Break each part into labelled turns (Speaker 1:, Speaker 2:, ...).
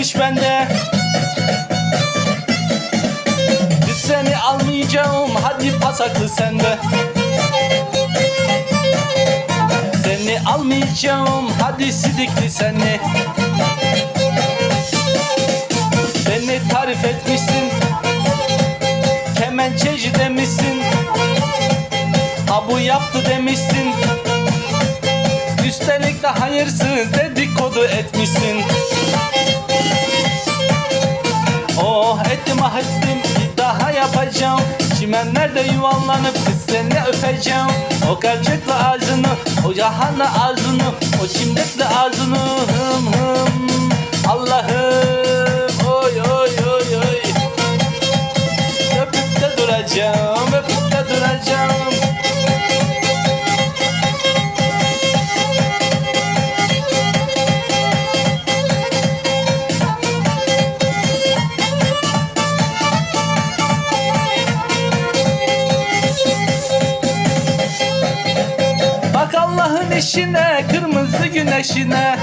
Speaker 1: kalmış bende. Biz seni almayacağım hadi pasaklı sende Seni almayacağım hadi sidikli seni Beni tarif etmişsin Kemençeci demişsin. Ha bu yaptı demişsin De hayırsız dedikodu etmişsin. Oh ettim ah ettim bir daha yapacağım. Çimenlerde yuvarlanıp kız seni öpeceğim. O gerçekle ağzını, o yahanla ağzını O çimdekle ağzını. Hım hım. Allah'ım oy oy oy oy. Öpüp de duracağım, öpüp de duracağım İşine, kırmızı güneşine.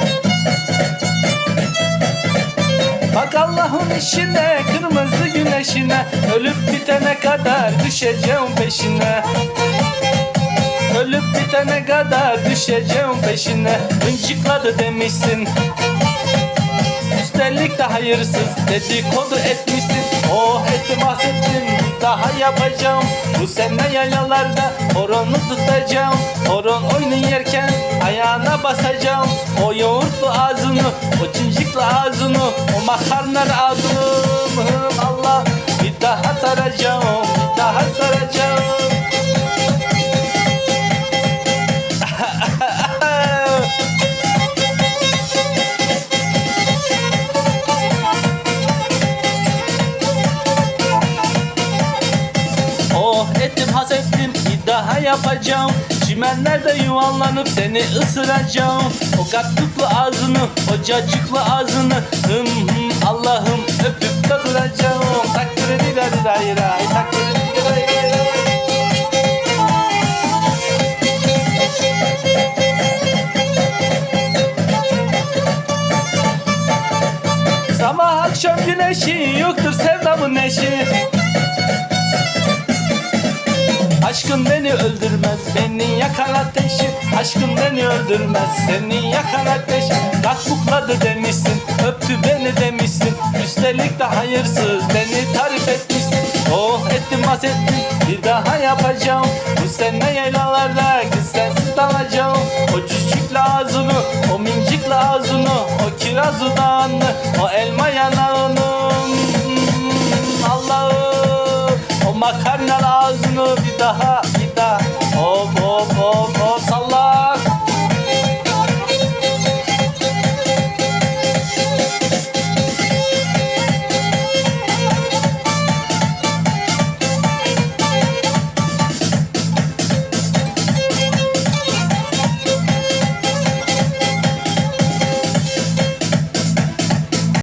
Speaker 1: Bak Allah'ın işine, kırmızı güneşine. Ölüp bitene kadar düşeceğim peşine. Ölüp bitene kadar düşeceğim peşine. Hıncıkladı demişsin Üstelik de hayırsız dedikodu etmişsin. Oh ettim bahsettim daha yapacağım. Bu sene yayalarda horonu tutacağım. Horon oynayırken ayağına basacağım. O yoğurtlu ağzını, o cincikli ağzını O makarnar ağzını Allah Bir daha saracağım Oh ettim has ettim bir daha yapacağım. Çimenlerde yuvarlanıp seni ısıracağım. O katlıklı ağzını, o cacıklı ağzını Hım hım Allah'ım öpüp ray ray Takdiri didari ray ray Sabah akşam güneşi yoktur sevdamın eşi Aşkın beni öldürmez, beni yakar ateşi. Aşkın beni öldürmez, seni yakar ateşi. Kalk demişsin, öptü beni demişsin. Üstelik de hayırsız, beni tarif etmişsin. Oh ettim has ettim, bir daha yapacağım. Bu sene yaylalarda kız sensiz dalacağım. O cücükle ağzını, o mincikle ağzını O kiraz dudağını, o elma Allah'ım